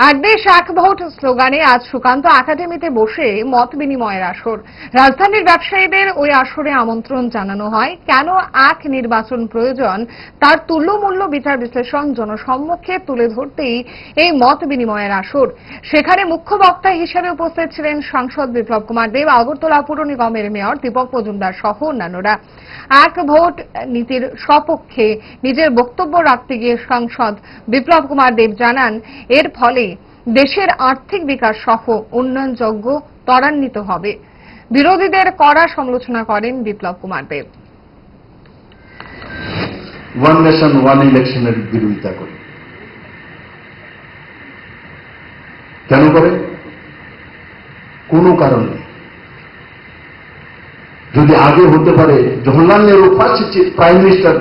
দেশ এক ভোট স্লোগানে আজ সুকান্ত একাডেমিতে বসে মত বিনিময়ের আসর। রাজধানীর ব্যবসায়ীদের ওই আসরে আমন্ত্রণ জানানো হয়। কেন এক নির্বাচন প্রয়োজন? তার তুল্যমূল্য বিচার বিশ্লেষণ জনসম্মুখে তুলে ধরতেই এই মত বিনিময়ের আসর। সেখানে মুখ্য বক্তা হিসেবে উপস্থিত ছিলেন সাংসদ বিপ্লব কুমার দেব, আগরতলা পুর নিগমের মেয়র দীপক মজুমদার সহ অন্যান্যরা। এক ভোট নীতির সপক্ষে নিজের বক্তব্য রাখতে গিয়ে সাংসদ বিপ্লব কুমার দেব জানান, এর ফলে দেশের আর্থিক বিকাশ সহ উন্নয়নযোগ্য ত্বরান্বিত হবে। বিরোধীদের কড়া সমালোচনা করেন Biplab Kumar Deb one nation one ইলেকশনের বিরোধিতা করে। কেন করে? কোনো কারণে। যদি আগে হতে পারে, Jawaharlal Nehru first prime minister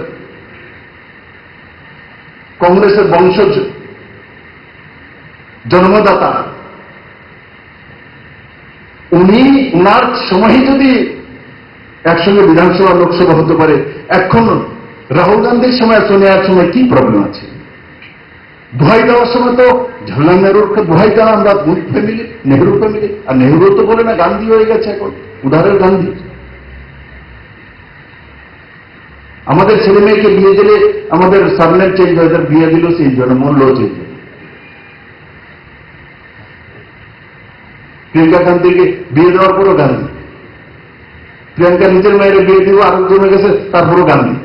কংগ্রেসের বংশজ জন্মদাতা। উনি উনার সময় যদি একসঙ্গে বিধানসভা, লোকসভা হতে পারে, এখন রাহুল গান্ধীর সময় সোনিয়ার সময় কি প্রবলেম আছে? দোহাই দেওয়ার সময় তো জওয়াহরলাল নেহরুকে দোহাই দেওয়া, আমরা মুখ ফ্যামিলি, নেহরু ফ্যামিলি, আর নেহরু তো বলে না গান্ধী হয়ে গেছে এখন, উদাহরণ গান্ধী। আমাদের ছেলে মেয়েকে বিয়ে দিলে আমাদের সাবনেট চেঞ্জ হয় তার বিয়ে দিল সেই জন্য মূল্য চেঞ্জ হয় প্রিয়াঙ্কা গান্ধীকে বিয়ে দেওয়ার পরও গান্ধী প্রিয়াঙ্কা নিজের মায়ের বিয়ে দিব আরেকজনের কাছে তারপরও গান্ধী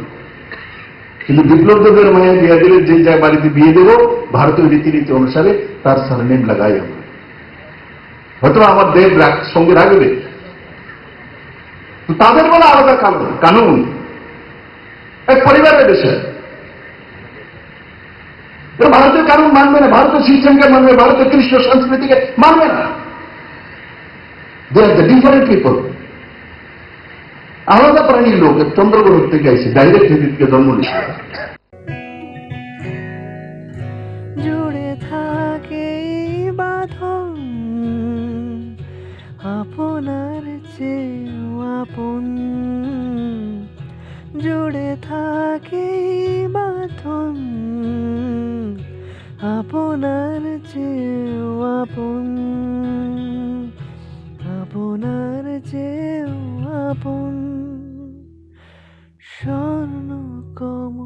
কিন্তু বিপ্লব দেবের মায়ের বিয়ে দিলে যে যা বাড়িতে বিয়ে দেবো, ভারতীয় রীতিনীতি অনুসারে তার সারনেম লাগাই আমরা। হয়তো আমার দেব সঙ্গে রাখবে তাদের বলা আলাদা কানুন কানুন। এক পরিবারের বিষয়। এরা ভারতীয় কানুন মানবে না ভারতীয় সিস্টেমকে মানবে ভারতীয় খ্রিস্ট সংস্কৃতিকে মানবে না। আর দ্য ডিফারেন্ট পিপল আলাদা প্রাণীর লোক চন্দ্রগ্রহ থেকে এসে ডাইরেক্ট হিদিকে জন্ম নিচ্ছে থাকে আপনার চেয়েও আপনার আপন। চেয়েও আপন স্বর্ণ কমল।